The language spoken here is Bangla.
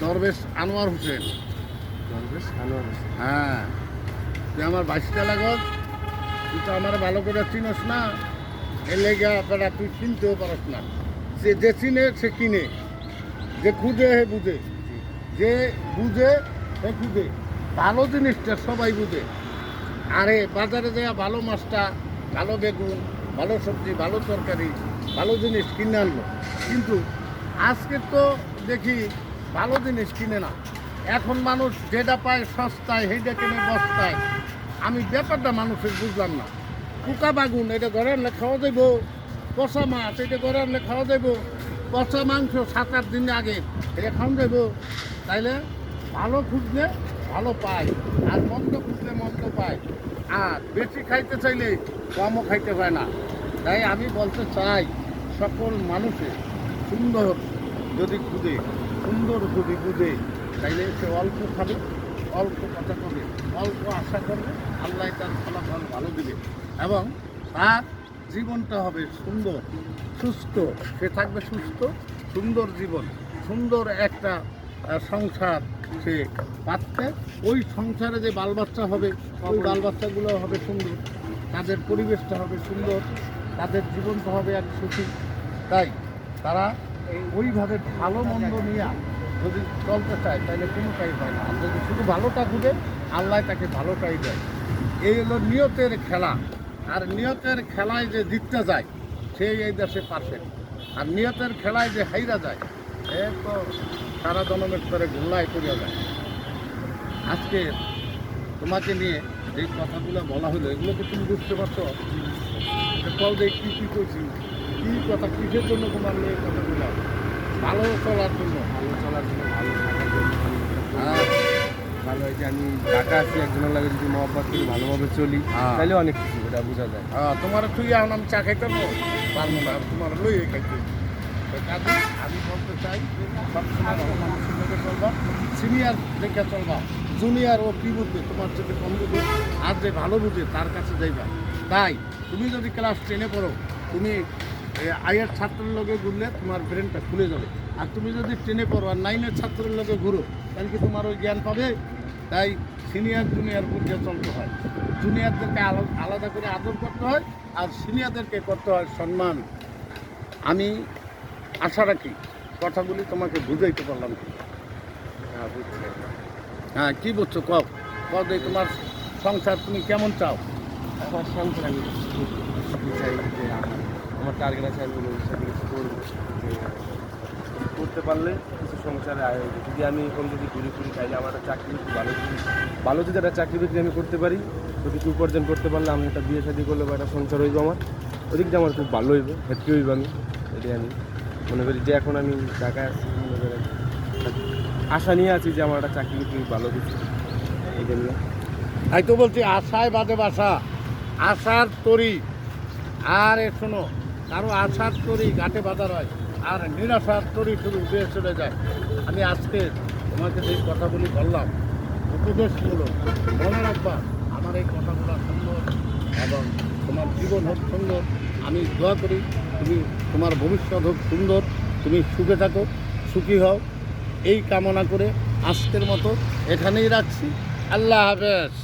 দরবেশ আনোয়ার হোসেন। দরবেশ আনোয়ার হোসেন। হ্যাঁ। তুই আমার বাইশটা লাগত তুই তো আমার ভালো করে চিনস না। এ লেগা তুই চিনতেও পারস না। সে যে চিনে সে কিনে। যে খুঁজে হে বুঝে। যে বুঝে সে খুঁজে। ভালো জিনিসটা সবাই বুঝে। আরে বাজারে দেওয়া ভালো মাছটা ভালো বেগুন ভালো সবজি ভালো তরকারি ভালো জিনিস কিনে আনলো কিন্তু আজকে তো দেখি ভালো জিনিস কিনে না। এখন মানুষ যেটা পায় সস্তায়, সেইটা কিনে বস্তায়। আমি ব্যাপারটা মানুষের বুঝলাম না। কুকা বাগুন, এটা ঘরে আনলে খাওয়া দেব পচা মাছ, এটা ঘরে আনলে খাওয়া দেব পচা মাংস সাত আট দিন আগে, এটা খাওয়া দেব তাইলে ভালো খুঁজলে ভালো পায়, আর মন্দ খুঁজলে মন্দ পায়। আর বেশি খাইতে চাইলে কমও খাইতে পায় না। তাই আমি বলতে চাই, সকল মানুষের সুন্দর যদি খুঁজে। সুন্দর যদি বুঝে তাইলে সে অল্প খাবে অল্প কথা করবে অল্প আশা করবে আল্লাহ তার ফলাফল ভালো দিবে। এবং তার জীবনটা হবে সুন্দর সুস্থ সে থাকবে সুস্থ সুন্দর জীবন সুন্দর একটা সংসার সে পাচ্ছে। ওই সংসারে যে বাল বাচ্চা হবে ওই বাল বাচ্চাগুলো হবে সুন্দর তাদের পরিবেশটা হবে সুন্দর তাদের জীবনটা হবে এক সুখী। তাই তারা ওইভাবে ভালো মন্দ নিয়ে যদি চলতে চায়, তাহলে কোনোটাই হয় না। যদি শুধু ভালোটা খুঁজে আল্লাহ তাকে ভালোটাই দেয়। এই হলো নিয়তের খেলা। আর নিয়তের খেলায় যে জিততে যায়, সেই এই দেশে পারফেক্ট আর নিয়তের খেলায় যে হাইরা যায় সে তো সারা জনমের করে ঘোলায় করিয়া যায়। আজকে তোমাকে নিয়ে যে কথাগুলো বলা হলো, এগুলো কি তুমি বুঝতে পারছ? কল যে কী কী করছি কী কথা কিসের জন্য তোমার নিয়ে কথাগুলো। ভালো চলার জন্য। ভালো চলার জন্য ভালো থাকার জন্য। হ্যাঁ ভালো হয় যে আমি ঢাকা আছি একজনের লাগে যদি মহব্বত করি ভালোভাবে চলি। হ্যাঁ। তাহলে অনেক কিছু এটা বোঝা যায়। হ্যাঁ তোমার তুই এখন আমি চা খাইতে পারব? পারব না তোমার লই খাইতে। আমি বলতে চাই সবসময় মানুষের লোকে চলবা সিনিয়র দেখে চলবা জুনিয়র ও কি বুঝবে তোমার যদি কম বুঝবে আর যে ভালো বুঝে তার কাছে যাইবা। তাই তুমি যদি ক্লাস টেনে পড়ো তুমি এ, আয়ের ছাত্রের লোকে ঘুরলে তোমার ব্রেনটা খুলে যাবে। আর তুমি যদি ট্রেনে পড়ো আর নাইনের ছাত্রের লোকে ঘুরো তাহলে কি তোমার ওই জ্ঞান পাবে? তাই সিনিয়র জুনিয়র বুঝে চলতে হয়। জুনিয়রদেরকে আলা- আলাদা করে আদর করতে হয় আর সিনিয়রদেরকে করতে হয় সম্মান। আমি আশা রাখি কথাগুলি তোমাকে বুঝাইতে পারলাম। কি হ্যাঁ হ্যাঁ কী বুঝছ কব কব তোমার সংসার তুমি কেমন চাও? আমার সংসার আমি আমি চাই যে আমার আমার টার্গেট আছে আমি কিছু করব করতে পারলে কিছু সংসারে আয় হবে যদি আমি এখন যদি ঘুরে ঘুরি খাইলে আমার একটা চাকরি ভালো ভালো যদি একটা চাকরি বিক্রি আমি করতে পারি, তো কিছু উপার্জন করতে পারলে আমি একটা বিয়ে শাদি করলে বা একটা সংসার হইব আমার। ওদিক দিয়ে আমার খুব ভালো হইব হ্যাপি হইব আমি, এটাই আমি মনে করি যে এখন আমি ঢাকায় আছি, মনে করেন। আশা নিয়ে আছি যে আমার একটা চাকরি বিক্রি ভালো কিছু। এটা নিয়ে তাই তো বলছি, আশায় বাদে বাসা, আশার তরি। আর এ শোনো কারও আশার তরি ঘাটে বাজার হয় আর নিরাশার তরি শুধু উঠে চলে যায়। আমি আজকে তোমাকে যে কথাগুলি বললাম, উপদেশমূলক মনে রাখবা, আমার এই কথাগুলো সুন্দর এবং তোমার জীবন হোক সুন্দর। আমি দোয়া করি, তুমি তোমার ভবিষ্যৎ হোক সুন্দর, তুমি সুখে থাকো, সুখী হও। এই কামনা করে আজকের মতো এখানেই রাখছি। আল্লাহ হাফেজ।